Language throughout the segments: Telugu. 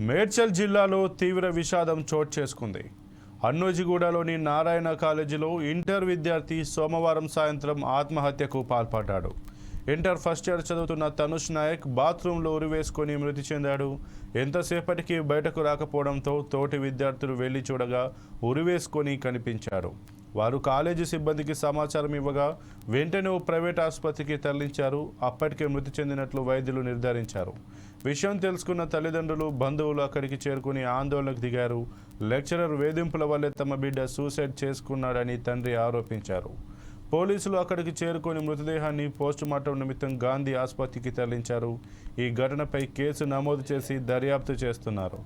మేడ్చల్ జిల్లాలో తీవ్ర విషాదం చోటు చేసుకుంది. అన్నోజిగూడలోని నారాయణ కాలేజీలో ఇంటర్ విద్యార్థి సోమవారం సాయంత్రం ఆత్మహత్యకు పాల్పడ్డాడు. ఇంటర్ ఫస్ట్ ఇయర్ చదువుతున్న తనుష్ నాయక్ బాత్రూంలో ఉరివేసుకొని మృతి చెందాడు. ఎంతసేపటికి బయటకు రాకపోవడంతో తోటి విద్యార్థులు వెళ్ళి చూడగా ఉరివేసుకొని కనిపించారు. వారు కాలేజీ సిబ్బందికి సమాచారం ఇవ్వగా వెంటనే ఓ ప్రైవేట్ ఆసుపత్రికి తరలించారు. అప్పటికే మృతి చెందినట్లు వైద్యులు నిర్ధారించారు. విషయం తెలుసుకున్న తల్లిదండ్రులు బంధువులు అక్కడికి చేరుకుని ఆందోళనకు దిగారు. లెక్చరర్ వేధింపుల వల్లే తమ బిడ్డ సూసైడ్ చేసుకున్నాడని తండ్రి ఆరోపించారు. పోలీసులు అక్కడికి చేరుకొని మృతదేహాన్ని పోస్టుమార్టం నిమిత్తం గాంధీ ఆసుపత్రికి తరలించారు. ఈ ఘటనపై కేసు నమోదు చేసి దర్యాప్తు చేస్తున్నారు.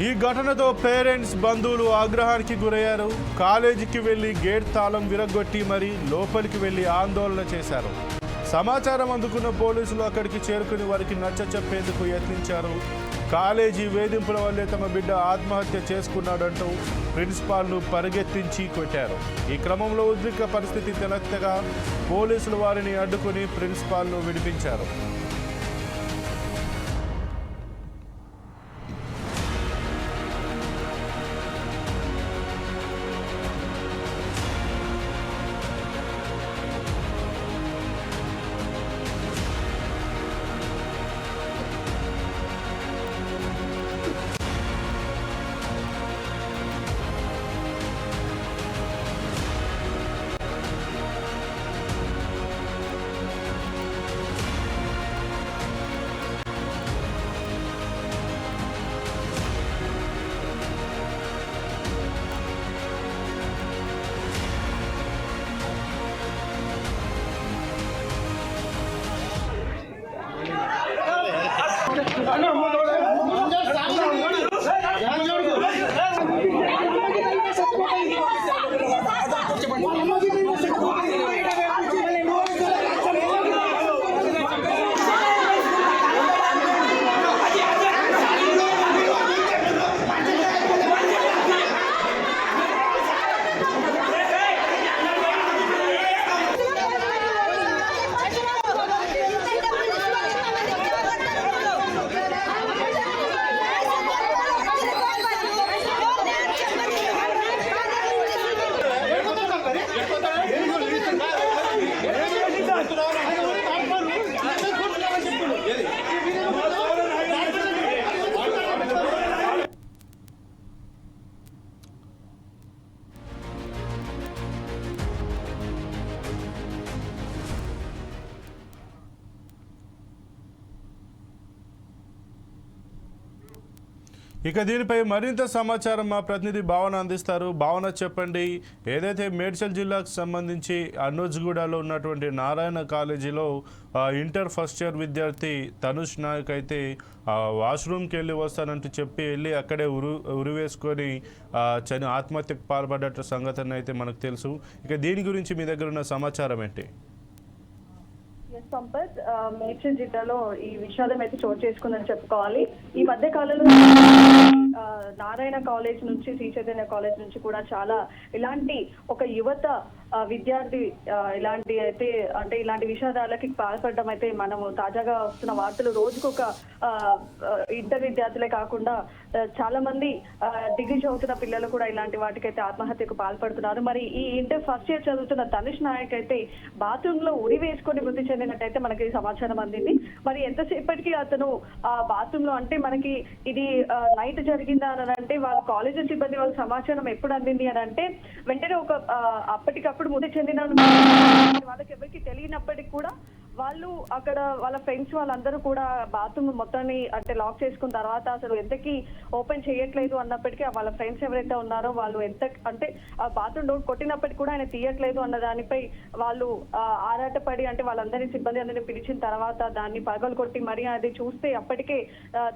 ఈ ఘటనతో పేరెంట్స్ బంధువులు ఆగ్రహానికి గురయ్యారు. కాలేజీకి వెళ్ళి గేట్ తాళం విరగొట్టి మరీ లోపలికి వెళ్ళి ఆందోళన చేశారు. సమాచారం అందుకున్న పోలీసులు అక్కడికి చేరుకుని వారికి నచ్చ చెప్పేందుకు యత్నించారు. కాలేజీ వేధింపుల వల్లే తమ బిడ్డ ఆత్మహత్య చేసుకున్నాడంటూ ప్రిన్సిపాల్ను పరిగెత్తించి కొట్టారు. ఈ క్రమంలో ఉద్రిక్త పరిస్థితి తెలెత్తగా పోలీసులు వారిని అడ్డుకుని ప్రిన్సిపాల్ను విడిపించారు. ఇక దీనిపై మరింత సమాచారం మా ప్రతినిధి భావన అందిస్తారు. భావన చెప్పండి. ఏదైతే మేడ్చల్ జిల్లాకు సంబంధించి అన్నోజ్గూడలో ఉన్నటువంటి నారాయణ కాలేజీలో ఇంటర్ ఫస్ట్ ఇయర్ విద్యార్థి తనుష్ నాయక్ అయితే వాష్రూమ్కి వెళ్ళి వస్తానంటూ చెప్పి వెళ్ళి అక్కడే ఉరు ఉరివేసుకొని చని ఆత్మహత్యకు పాల్పడ్డట్టు సంఘటన అయితే మనకు తెలుసు. ఇక దీని గురించి మీ దగ్గర ఉన్న సమాచారం ఏంటి? సంపత్ ఆ, మేడ్చల్ జిల్లాలో ఈ విషాదం అయితే చోటు చేసుకుందని చెప్పుకోవాలి. ఈ మధ్య కాలంలో ఆ, నారాయణ కాలేజ్ నుంచి శ్రీ చైతన్య కాలేజ్ నుంచి కూడా చాలా ఇలాంటి ఒక యువత విద్యార్థి ఇలాంటి అయితే అంటే ఇలాంటి విషాదాలకి పాల్పడడం అయితే మనము తాజాగా వస్తున్న వార్తలు రోజుకొక ఇద్దరు ఇంటర్ విద్యార్థులే కాకుండా చాలా మంది డిగ్రీ చదువుతున్న పిల్లలు కూడా ఇలాంటి వాటికైతే ఆత్మహత్యకు పాల్పడుతున్నారు. మరి ఈ ఇంటర్ ఫస్ట్ ఇయర్ చదువుతున్న తనుష్ నాయక్ అయితే బాత్రూమ్లో ఉరి వేసుకొని మృతి చెందినట్టయితే మనకి సమాచారం అందింది. మరి ఎంతసేపటికి అతను ఆ బాత్రూమ్లో అంటే మనకి ఇది నైట్ జరిగిందా అని అంటే వాళ్ళ కాలేజీ సిబ్బంది వాళ్ళ సమాచారం ఎప్పుడు అందింది అని అంటే వెంటనే ఒక అప్పటికప్పుడు అప్పుడు ముందు చెందిన వాళ్ళకి ఎవరికి తెలియనప్పటికీ కూడా వాళ్ళు అక్కడ వాళ్ళ ఫ్రెండ్స్ వాళ్ళందరూ కూడా బాత్రూమ్ మొత్తాన్ని అంటే లాక్ చేసుకున్న తర్వాత అసలు ఎంతకి ఓపెన్ చేయట్లేదు అన్నప్పటికీ వాళ్ళ ఫ్రెండ్స్ ఎవరైతే ఉన్నారో వాళ్ళు ఎంత అంటే ఆ బాత్రూమ్ డోర్ కొట్టినప్పటికీ కూడా ఆయన తీయట్లేదు అన్న దానిపై వాళ్ళు ఆరాటపడి అంటే వాళ్ళందరినీ సిబ్బంది అందరినీ పిలిచిన తర్వాత దాన్ని పగలు కొట్టి మరి అది చూస్తే అప్పటికే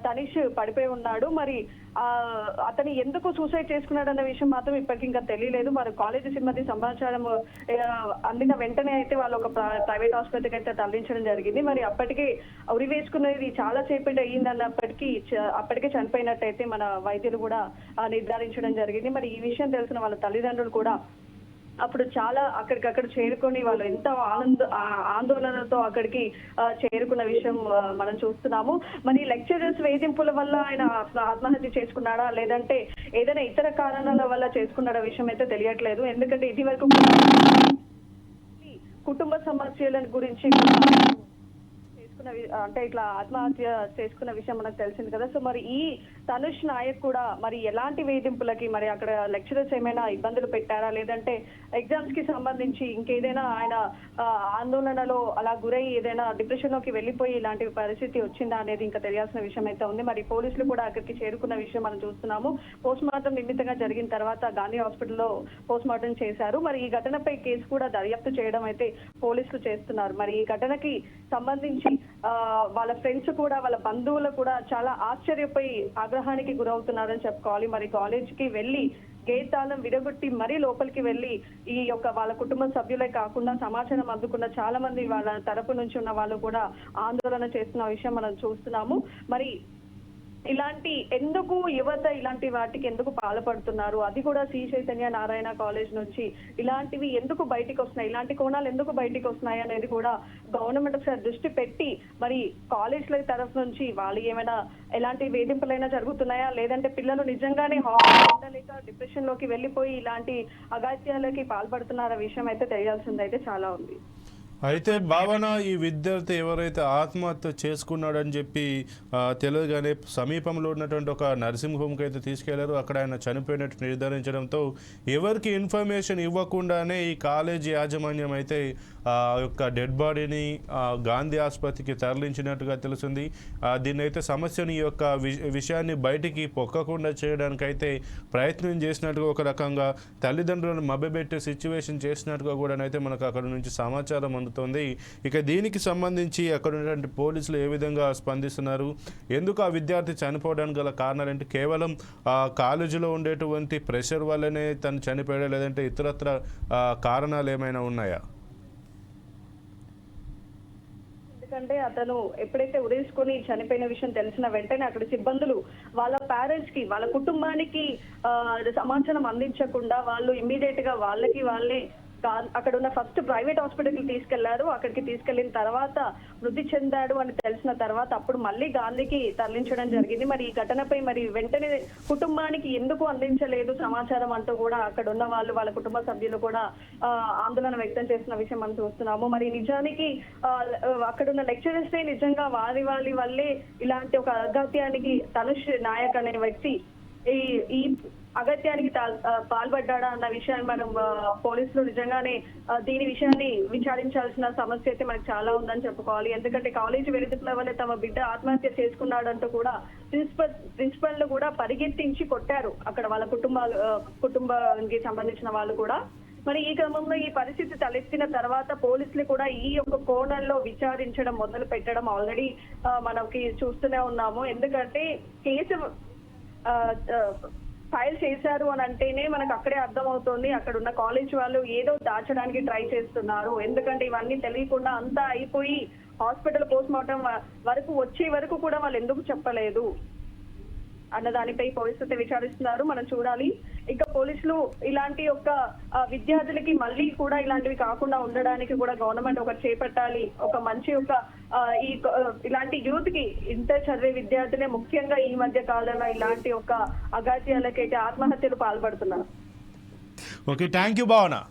తనిష్ తనీష్ పడిపోయి ఉన్నాడు. మరి అతని అతను ఎందుకు సూసైడ్ చేసుకున్నాడు అన్న విషయం మాత్రం ఇప్పటికి ఇంకా తెలియలేదు. మరి కాలేజీ సిబ్బంది సమాచారం అందిన వెంటనే అయితే వాళ్ళు ఒక ప్రైవేట్ ఆసుపత్రికి అయితే తరలించడం జరిగింది. మరి అప్పటికే ఉరి వేసుకున్నది చాలా సేపటి అయ్యింది అన్నప్పటికీ చ- అప్పటికే చనిపోయినట్టయితే మన వైద్యులు కూడా నిర్ధారించడం జరిగింది. మరి ఈ విషయం తెలిసిన వాళ్ళ తల్లిదండ్రులు కూడా అప్పుడు చాలా అక్కడికక్కడ చేరుకొని వాళ్ళు ఎంత ఆనంద ఆందోళనతో అక్కడికి చేరుకున్న విషయం మనం చూస్తున్నాము. మరి లెక్చరర్స్ వేధింపుల వల్ల ఆయన ఆత్మహత్య చేసుకున్నాడా? లేదంటే ఏదైనా ఇతర కారణాల వల్ల చేసుకున్నాడా విషయం అయితే తెలియట్లేదు. ఎందుకంటే ఇది వరకు కుటుంబ సమస్యల గురించి చేసుకున్న అంటే ఇట్లా ఆత్మహత్య చేసుకున్న విషయం మనకు తెలిసింది కదా. సో మరి ఈ తనుష్ నాయక్ కూడా మరి ఎలాంటి వేధింపులకి మరి అక్కడ లెక్చరర్స్ ఏమైనా ఇబ్బందులు పెట్టారా? లేదంటే ఎగ్జామ్స్కి సంబంధించి ఇంకేదైనా ఆయన ఆందోళనలో అలా గురై ఏదైనా డిప్రెషన్లోకి వెళ్ళిపోయి ఇలాంటి పరిస్థితి వచ్చిందా అనేది ఇంకా తెలియాల్సిన విషయం అయితే ఉంది. మరి పోలీసులు కూడా అక్కడికి చేరుకున్న విషయం మనం చూస్తున్నాము. పోస్ట్ మార్టం నిమిత్తంగా జరిగిన తర్వాత గాంధీ హాస్పిటల్లో పోస్ట్ మార్టం చేశారు. మరి ఈ ఘటనపై కేసు కూడా దర్యాప్తు చేయడం అయితే పోలీసులు చేస్తున్నారు. మరి ఈ ఘటనకి సంబంధించి వాళ్ళ ఫ్రెండ్స్ కూడా వాళ్ళ బంధువులు కూడా చాలా ఆశ్చర్యపోయి ఆగ్రహానికి గురవుతున్నారని చెప్పుకోవాలి మరి కాలేజ్కి వెళ్ళి గేట్ తాళం విడగొట్టి మరీ లోపలికి వెళ్ళి ఈ యొక్క వాళ్ళ కుటుంబ సభ్యులే కాకుండా సమాచారం అందుకున్న చాలా మంది వాళ్ళ తరపు నుంచి ఉన్న వాళ్ళు కూడా ఆందోళన చేస్తున్న విషయం మనం చూస్తున్నాము. మరి ఇలాంటి ఎందుకు యువత ఇలాంటి వాటికి ఎందుకు పాల్పడుతున్నారు? అది కూడా శ్రీ చైతన్య నారాయణ కాలేజ్ నుంచి. ఇలాంటివి ఎందుకు బయటికి వస్తున్నాయి? ఇలాంటి కోణాలు ఎందుకు బయటికి వస్తున్నాయి అనేది కూడా గవర్నమెంట్ ఒకసారి దృష్టి పెట్టి మరి కాలేజ్ల తరఫు నుంచి వాళ్ళు ఏమైనా ఎలాంటి వేధింపులైనా జరుగుతున్నాయా? లేదంటే పిల్లలు నిజంగానే లేక డిప్రెషన్లోకి వెళ్ళిపోయి ఇలాంటి అగాత్యాలకి పాల్పడుతున్నారా? విషయం అయితే తెలియాల్సింది అయితే చాలా ఉంది. అయితే భావన ఈ విద్యార్థి ఎవరైతే ఆత్మహత్య చేసుకున్నాడని చెప్పి తెలియగానే సమీపంలో ఉన్నటువంటి ఒక నర్సింగ్ హోమ్కి అయితే తీసుకెళ్ళారు. అక్కడ ఆయన చనిపోయినట్టు నిర్ధారించడంతో ఎవరికి ఇన్ఫర్మేషన్ ఇవ్వకుండానే ఈ కాలేజీ యాజమాన్యం అయితే ఆ యొక్క డెడ్ బాడీని గాంధీ ఆసుపత్రికి తరలించినట్టుగా తెలిసింది దీన్ని అయితే సమస్యని ఈ యొక్క వి- విషయాన్ని బయటికి పొక్కకుండా చేయడానికైతే ప్రయత్నం చేసినట్టుగా ఒక రకంగా తల్లిదండ్రులను మభ్యపెట్టే సిచ్యువేషన్ చేసినట్టుగా కూడా అయితే మనకు అక్కడ నుంచి సమాచారం అందుతుంది ఇక దీనికి సంబంధించి అక్కడ ఉన్నటువంటి పోలీసులు ఏ విధంగా స్పందిస్తున్నారు? ఎందుకు ఆ విద్యార్థి చనిపోవడానికి గల కారణాలు ఏంటి కేవలం కాలేజీలో ఉండేటువంటి ప్రెషర్ వల్లనే తను చనిపోయాడు? లేదంటే ఇతరత్ర కారణాలు ఏమైనా ఉన్నాయా? ఎందుకంటే అతను ఎప్పుడైతే ఉరేసుకొని చనిపోయిన విషయం తెలిసిన వెంటనే అక్కడ సిబ్బందులు వాళ్ళ పేరెంట్స్కి వాళ్ళ కుటుంబానికి సమాచారం అందించకుండా వాళ్ళు ఇమ్మీడియట్గా వాళ్ళకి వాళ్ళే అక్కడ ఉన్న ఫస్ట్ ప్రైవేట్ హాస్పిటల్ తీసుకెళ్ళారు. అక్కడికి తీసుకెళ్ళిన తర్వాత మృతి చెందాడు అని తెలిసిన తర్వాత అప్పుడు మళ్ళీ గాంధీకి తరలించడం జరిగింది. మరి ఈ ఘటనపై మరి వెంటనే కుటుంబానికి ఎందుకు అందించలేదు సమాచారం అంటూ కూడా అక్కడ ఉన్న వాళ్ళు వాళ్ళ కుటుంబ సభ్యులు కూడా ఆందోళన వ్యక్తం చేసిన విషయం మనం చూస్తున్నాము. మరి నిజానికి అక్కడ ఉన్న లెక్చరర్స్ నిజంగా వారి వాళ్ళ వల్లే ఇలాంటి ఒక అగత్యానికి తనుష్ నాయక్ అనే వ్యక్తి ఈ ఈ అగత్యానికి తా- పాల్పడ్డాడా అన్న విషయాన్ని మనం పోలీసులు నిజంగానే దీని విషయాన్ని విచారించాల్సిన సమస్య అయితే మనకు చాలా ఉందని చెప్పుకోవాలి. ఎందుకంటే కాలేజీ వేదికల వల్లే తమ బిడ్డ ఆత్మహత్య చేసుకున్నాడంటూ కూడా ప్రిన్సిపల్ ప్రిన్సిపల్ను కూడా పరిగెత్తించి కొట్టారు. అక్కడ వాళ్ళ కుటుంబాలు కుటుంబానికి సంబంధించిన వాళ్ళు కూడా. మరి ఈ క్రమంలో ఈ పరిస్థితి తలెత్తిన తర్వాత పోలీసులు కూడా ఈ యొక్క కోణంలో విచారించడం మొదలు పెట్టడం ఆల్రెడీ మనకి చూస్తూనే ఉన్నాము. ఎందుకంటే కేసు ఫైల్ చేశారు అని అంటేనే మనకు అక్కడే అర్థమవుతోంది. అక్కడ ఉన్న కాలేజ్ వాళ్ళు ఏదో దాచడానికి ట్రై చేస్తున్నారు. ఎందుకంటే ఇవన్నీ తెలియకుండా అంతా అయిపోయి హాస్పిటల్ పోస్ట్ మార్టం వరకు వచ్చే వరకు కూడా వాళ్ళు ఎందుకు చెప్పలేదు? అన్న దానిపై పోలీసులు విచారిస్తున్నారు. మనం చూడాలి. ఇంకా పోలీసులు ఇలాంటి ఒక విద్యార్థులకి మళ్ళీ కూడా ఇలాంటివి కాకుండా ఉండడానికి కూడా గవర్నమెంట్ ఒకటి చేపట్టాలి. ఒక మంచి ఒక ఈ ఇలాంటి యూత్కి ఇంటర్ చదివే విద్యార్థులే ముఖ్యంగా ఈ మధ్య కాలంలో ఇలాంటి ఒక అగాత్యాలకైతే ఆత్మహత్యలు పాల్పడుతున్నారు. Okay thank you Bhavana.